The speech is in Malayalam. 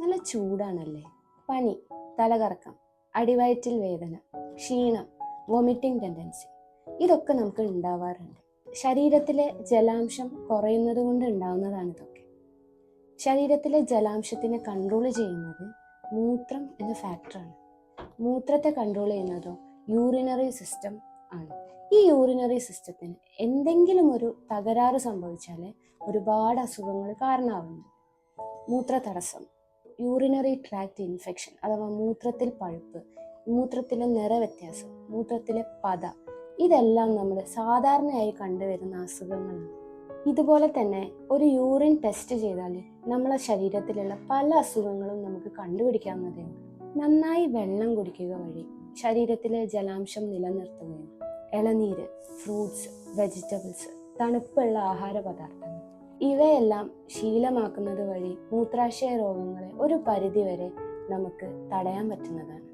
നല്ല ചൂടാണല്ലേ? പനി തലകറക്കം അടിവയറ്റിൽ വേദന ക്ഷീണം വോമിറ്റിംഗ് ടെൻഡൻസി ഇതൊക്കെ നമുക്ക് ഉണ്ടാവാറുണ്ട്. ശരീരത്തിലെ ജലാംശം കുറയുന്നത് കൊണ്ട് ഉണ്ടാവുന്നതാണ് ഇതൊക്കെ. ശരീരത്തിലെ ജലാംശത്തിനെ കൺട്രോൾ ചെയ്യുന്നത് മൂത്രം എന്ന ഫാക്ടറാണ് മൂത്രത്തെ കൺട്രോൾ ചെയ്യുന്നതോ യൂറിനറി സിസ്റ്റം ആണ്. ഈ യൂറിനറി സിസ്റ്റത്തിന് എന്തെങ്കിലും ഒരു തകരാറ് സംഭവിച്ചാൽ ഒരുപാട് അസുഖങ്ങൾ കാരണമാവുന്നുണ്ട് മൂത്ര തടസ്സം യൂറിനറി ട്രാക്ട് ഇൻഫെക്ഷൻ അഥവാ മൂത്രത്തിൽ പഴുപ്പ് മൂത്രത്തിലെ നിറവ്യത്യാസം മൂത്രത്തിലെ പത ഇതെല്ലാം നമ്മൾ സാധാരണയായി കണ്ടുവരുന്ന അസുഖങ്ങളാണ്. ഇതുപോലെ തന്നെ ഒരു യൂറിൻ ടെസ്റ്റ് ചെയ്താൽ നമ്മളെ ശരീരത്തിലുള്ള പല അസുഖങ്ങളും നമുക്ക് കണ്ടുപിടിക്കാവുന്നതേ ഉള്ളൂ. നന്നായി വെള്ളം കുടിക്കുക വഴി ശരീരത്തിലെ ജലാംശം നിലനിർത്തുകയും ഇളനീര് ഫ്രൂട്ട്സ് വെജിറ്റബിൾസ് തണുപ്പുള്ള ആഹാര പദാർത്ഥങ്ങൾ ഇവയെല്ലാം ശീലമാക്കുന്നത് വഴി മൂത്രാശയ രോഗങ്ങളെ ഒരു പരിധിവരെ നമുക്ക് തടയാൻ പറ്റുന്നതാണ്.